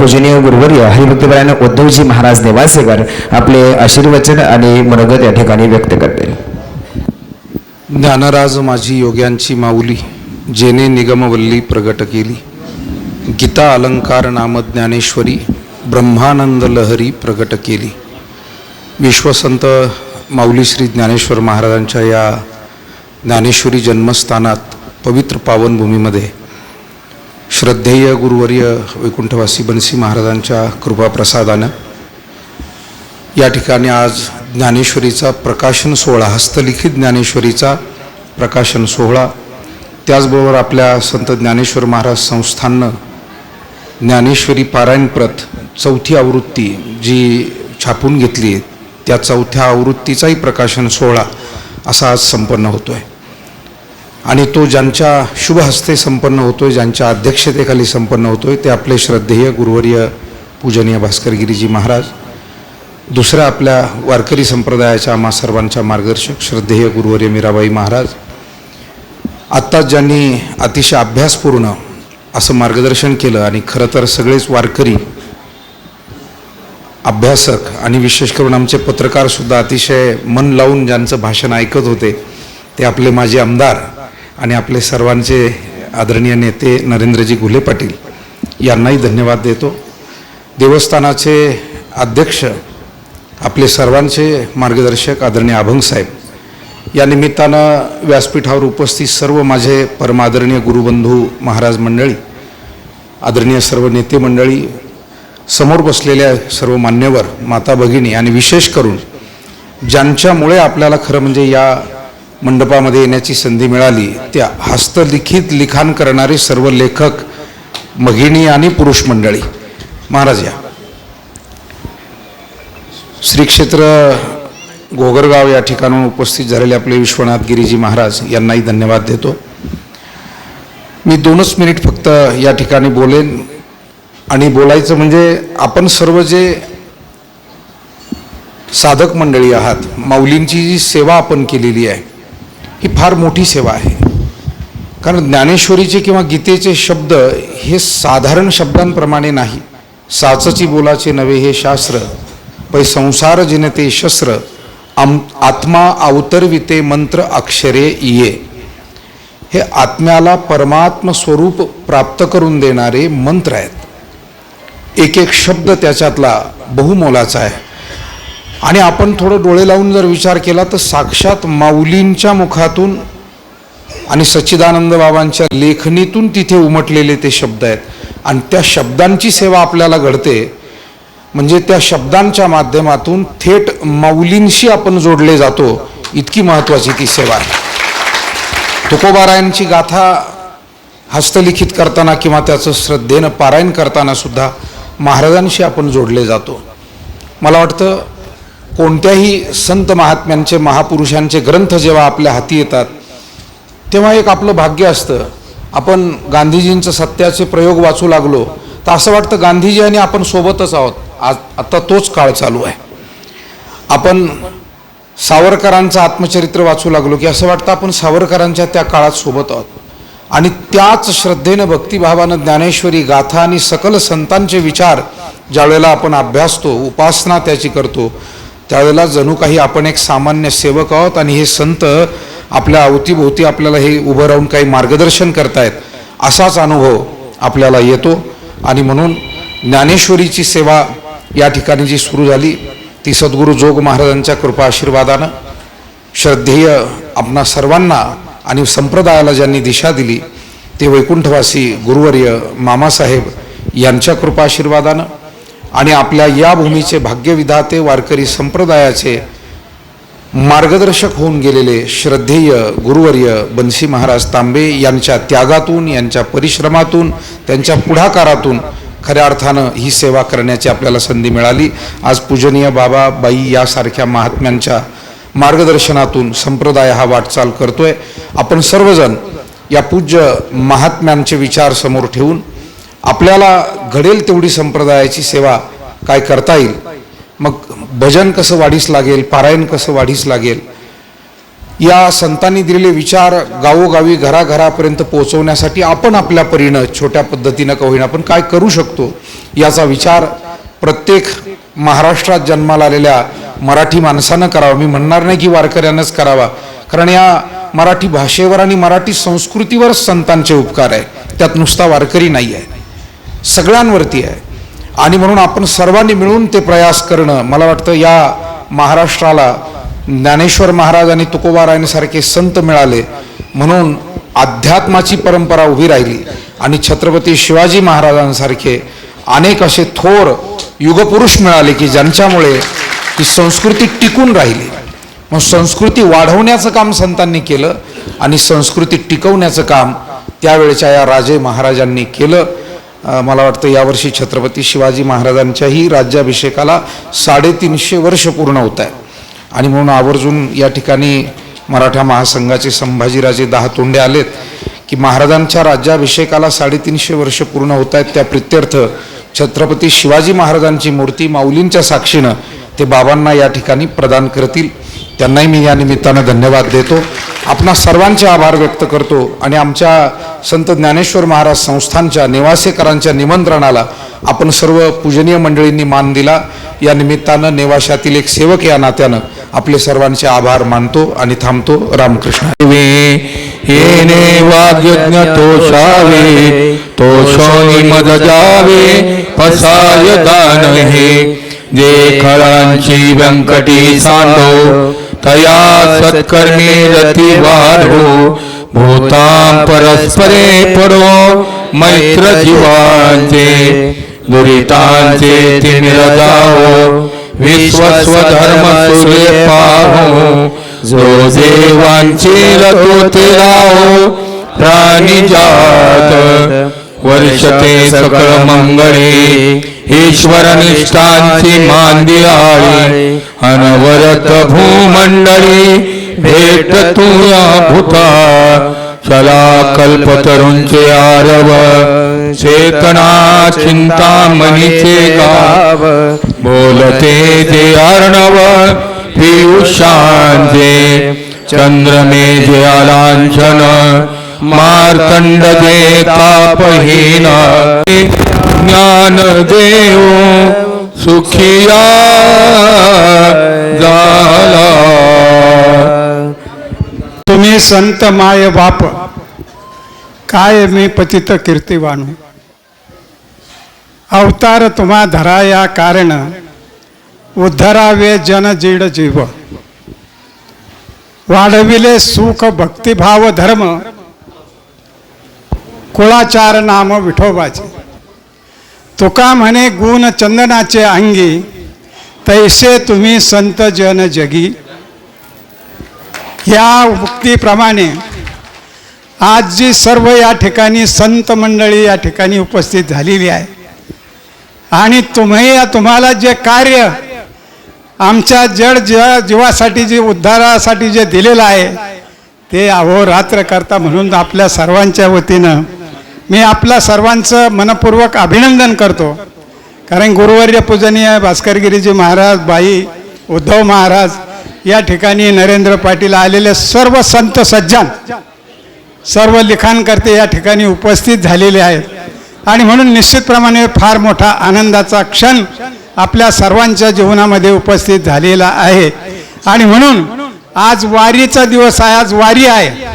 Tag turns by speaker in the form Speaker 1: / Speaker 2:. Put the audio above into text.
Speaker 1: पूजनीय गुरुवर्य हरिभक्तपरायण उद्धवजी महाराज नेवासेकर आपले आशीर्वचन आणि मनोगत या ठिकाणी व्यक्त करते.
Speaker 2: ज्ञानराज माझी योग्यांची माऊली जेने निगमवल्ली प्रगट केली. गीता अलंकार नाम ज्ञानेश्वरी ब्रह्मानंद लहरी प्रगट केली. विश्वसंत माऊली श्री ज्ञानेश्वर महाराजांच्या या ज्ञानेश्वरी जन्मस्थानात पवित्र पावनभूमीमध्ये श्रद्धेय गुरुवर्य वैकुंठवासी बनसी महाराजांच्या कृपाप्रसादानं या ठिकाणी आज ज्ञानेश्वरीचा प्रकाशन सोहळा हस्तलिखित ज्ञानेश्वरीचा प्रकाशन सोहळा त्याचबरोबर आपल्या संत ज्ञानेश्वर महाराज संस्थाननं ज्ञानेश्वरी पारायणप्रत चौथी आवृत्ती जी छापून घेतली आहे त्या चौथ्या आवृत्तीचाही प्रकाशन सोहळा असा आज संपन्न होतो आहे आणि तो ज्यांच्या शुभ हस्ते संपन्न होतो आहे ज्यांच्या अध्यक्षतेखाली संपन्न होतो आहे ते आपले श्रद्धेय गुरुवर्य पूजनीय भास्करगिरीजी महाराज दुसऱ्या आपल्या वारकरी संप्रदायाच्या आम्हा सर्वांच्या मार्गदर्शक श्रद्धेय गुरुवर्य मीराबाई महाराज आत्ताच ज्यांनी अतिशय अभ्यासपूर्ण असं मार्गदर्शन केलं आणि खरं तर सगळेच वारकरी अभ्यासक आणि विशेष करून आमचे पत्रकारसुद्धा अतिशय मन लावून ज्यांचं भाषण ऐकत होते ते आपले माजी आमदार आणि आपले सर्वांचे आदरणीय नेते नरेंद्रजी घुले पाटील यांनाही धन्यवाद देतो. देवस्थानाचे अध्यक्ष आपले सर्वांचे मार्गदर्शक आदरणीय अभंग साहेब या निमित्तानं व्यासपीठावर उपस्थित सर्व माझे परमादरणीय गुरुबंधू महाराज मंडळी आदरणीय सर्व नेते मंडळी समोर बसलेल्या सर्व मान्यवर माता भगिनी आणि विशेष करून ज्यांच्यामुळे आपल्याला खरं म्हणजे या मंडपामध्ये येण्याची संधी मिळाली. त्या हस्तलिखित लिखाण करणारे सर्व लेखक भगिनी आणि पुरुष मंडळी. महाराज या. श्री क्षेत्र गोगरगाव या ठिकाणून उपस्थित झालेले आपले विश्वनाथ गिरीजी महाराज यांनाही धन्यवाद देतो. मी दोनच मिनिट फक्त या ठिकाणी बोलेन. आणि बोलायचं म्हणजे आपण सर्व जे साधक मंडळी आहात माऊलींची जी सेवा आपण केलेली आहे ही फार मोठी सेवा आहे. कारण ज्ञानेश्वरीचे किंवा गीतेचे शब्द हे साधारण शब्दांप्रमाणे नाही. साचची बोलाचे नवे हे शास्त्र. पै संसार जिनते शस्त्र आम आत्मा अवतरविते मंत्र अक्षरे ये हे आत्म्याला परमात्म स्वरूप प्राप्त करून देणारे मंत्र आहेत. एक एक शब्द त्याच्यातला बहुमोलाचा आहे. आणि आपण थोडं डोळे लावून जर विचार केला तर साक्षात माऊलींच्या मुखातून आणि सच्चिदानंद बाबांच्या लेखणीतून तिथे उमटलेले ते शब्द आहेत. आणि त्या शब्दांची सेवा आपल्याला घडते. म्हणजे त्या शब्दांच्या माध्यमातून थेट माऊलींशी आपण जोडले जातो. इतकी महत्त्वाची ती सेवा आहे. तुकोबारायांची गाथा हस्तलिखित करताना किंवा त्याचं श्रद्धेनं पारायण करताना सुद्धा महाराजांशी आपण जोडले जातो. मला वाटतं कोणत्याही संत महात्म्यांचे महापुरुषांचे ग्रंथ जेव्हा आपल्या हाती येतात तेव्हा एक आपलं भाग्य असतं. आपण गांधीजींचं सत्याचे प्रयोग वाचू लागलो तर असं वाटतं गांधीजी आणि आपण सोबतच आहोत. आज आता तोच काळ चालू आहे. आपण सावरकरांचं आत्मचरित्र वाचू लागलो की असं वाटतं आपण सावरकरांच्या त्या काळात सोबत आहोत. आणि त्याच श्रद्धेनं भक्तिभावानं ज्ञानेश्वरी गाथा आणि सकल संतांचे विचार ज्यावेळेला आपण अभ्यासतो उपासना त्याची करतो त्यावेळेला जणू काही आपण एक सामान्य सेवक आहोत आणि हे संत आपल्या अवतीभोवती आपल्याला हे उभं राहून काही मार्गदर्शन करतायत असाच अनुभव आपल्याला येतो. आणि म्हणून ज्ञानेश्वरीची सेवा या ठिकाणी जी सुरू झाली ती सद्गुरू जोग महाराजांच्या कृपा आशीर्वादानं श्रद्धेय आपणा सर्वांना आणि संप्रदायाला ज्यांनी दिशा दिली ते वैकुंठवासी गुरुवर्य मामासाहेब यांच्या कृपा आशीर्वादानं आणि आपल्या या भूमीचे भाग्यविधाते वारकरी संप्रदायाचे मार्गदर्शक होऊन गेलेले श्रद्धेय गुरुवर्य बनसी महाराज तांबे यांच्या त्यागातून यांच्या परिश्रमातून त्यांच्या पुढाकारातून खऱ्या अर्थानं ही सेवा करण्याची आपल्याला संधी मिळाली. आज पूजनीय बाबा बाई यासारख्या महात्म्यांच्या मार्गदर्शनातून संप्रदाय हा वाटचाल करतोय. आपण सर्वजण या पूज्य महात्म्यांचे विचार समोर ठेवून आपल्याला घडेल तेवढी संप्रदायाची सेवा काय करता येईल? मग भजन कसं वाढीस लागेल? पारायण कसं वाढीस लागेल? या संतांनी दिलेले विचार गावोगावी घराघरापर्यंत पोहोचवण्यासाठी आपण आपल्या परीनं छोट्या पद्धतीनं का होईना आपण काय करू शकतो? याचा विचार प्रत्येक महाराष्ट्रात जन्माला आलेल्या मराठी माणसानं करावा. मी म्हणणार नाही की वारकऱ्यानंच करावा. कारण या मराठी भाषेवर आणि मराठी संस्कृतीवर संतांचे उपकार आहे. त्यात नुसता वारकरी नाही आहे सगळ्यांवरती आहे. आणि म्हणून आपण सर्वांनी मिळून ते प्रयास करणं मला वाटतं या महाराष्ट्राला ज्ञानेश्वर महाराज आणि तुकोबारायांसारखे संत मिळाले. म्हणून अध्यात्माची परंपरा उभी राहिली. आणि छत्रपती शिवाजी महाराजांसारखे अनेक असे थोर युगपुरुष मिळाले की ज्यांच्यामुळे ती संस्कृती टिकून राहिली. मग संस्कृती वाढवण्याचं काम संतांनी केलं आणि संस्कृती टिकवण्याचं काम त्यावेळेच्या या राजे महाराजांनी केलं. मला वाटतं यावर्षी छत्रपती शिवाजी महाराजांच्याही राज्याभिषेकाला साडेतीनशे वर्ष पूर्ण होत आहे आणि म्हणून आवर्जून या ठिकाणी मराठा महासंघाचे संभाजीराजे दहा तोंडे आलेत की महाराजांच्या राज्याभिषेकाला साडेतीनशे वर्ष पूर्ण होत आहेत. त्या प्रित्यर्थ छत्रपती शिवाजी महाराजांची मूर्ती माऊलींच्या साक्षीनं ते बाबांना या ठिकाणी प्रदान करतील. त्यांनाही मी या निमित्तानं धन्यवाद देतो. आपणा सर्वांचे आभार व्यक्त करतो आणि आमच्या संत ज्ञानेश्वर महाराज संस्थानच्या निवासेकरांच्या निमंत्रणाला आपण सर्व पूजनीय मंडळींनी मान दिला. या निमित्तानं नेवाशातील एक सेवक या नात्यानं आपले सर्वांचे आभार मानतो आणि थांबतो. रामकृष्ण.
Speaker 3: येणे वाग्यज्ञ तोषावे तोषोनी मद जावे पसाय दान हे जे खळांची व्यंकटी सांडो तया सत्कर्मे रती वाढो भूतां परस्परे परो मैत्र जीवांचे दुरितांचे तिनिरदाओ निरजावो विश्वस्वधर्म सूर्य पाहो जो देवांचे रतो ते राहो प्राणी जात वर्षते सकळ मंगळे ईश्वर निष्ठांची मांदियाळी अनवरत भूमंडळी भेट तुया भूता चला कल्पतरुंचे आरव चेतना चिंतामणीचे गाव बोलते जे अर्णव पियुषांचे चंद्र मेजे आलांछन मार्तंड जे तापहीन ज्ञान देव सुखिया झाला
Speaker 4: तुम्ही संत माय बाप काय मी पतित कीर्तिवाणू अवतार तुम्हा धराया कारण उद्धरावे जन जीड जीव. वाढविले सुख भक्तिभाव धर्म कुळाचार नाम विठोबाचे. तुका म्हणे गुण चंदनाचे अंगी तैसे तुम्ही संत जन जगी. या उक्तीप्रमाणे आज जी सर्व या ठिकाणी संत मंडळी या ठिकाणी उपस्थित झालेली आहे. आणि तुम्ही तुम्हाला जे कार्य आमच्या जड ज जीवासाठी जे उद्धारासाठी जे दिलेलं आहे ते अहोरात्र करता म्हणून आपल्या सर्वांच्या वतीनं मी आपला सर्वांचं मनपूर्वक अभिनंदन करतो. कारण गुरुवर्य पूजनीय भास्करगिरीजी महाराज बाई उद्धव महाराज या ठिकाणी नरेंद्र पाटील आलेले सर्व संत सज्जन सर्व लिखाणकर्ते या ठिकाणी उपस्थित झालेले आहेत. आणि म्हणून निश्चितप्रमाणे फार मोठा आनंदाचा क्षण आपल्या सर्वांच्या जीवनामध्ये उपस्थित झालेला आहे. आणि म्हणून आज वारीचा दिवस आहे आज वारी आहे.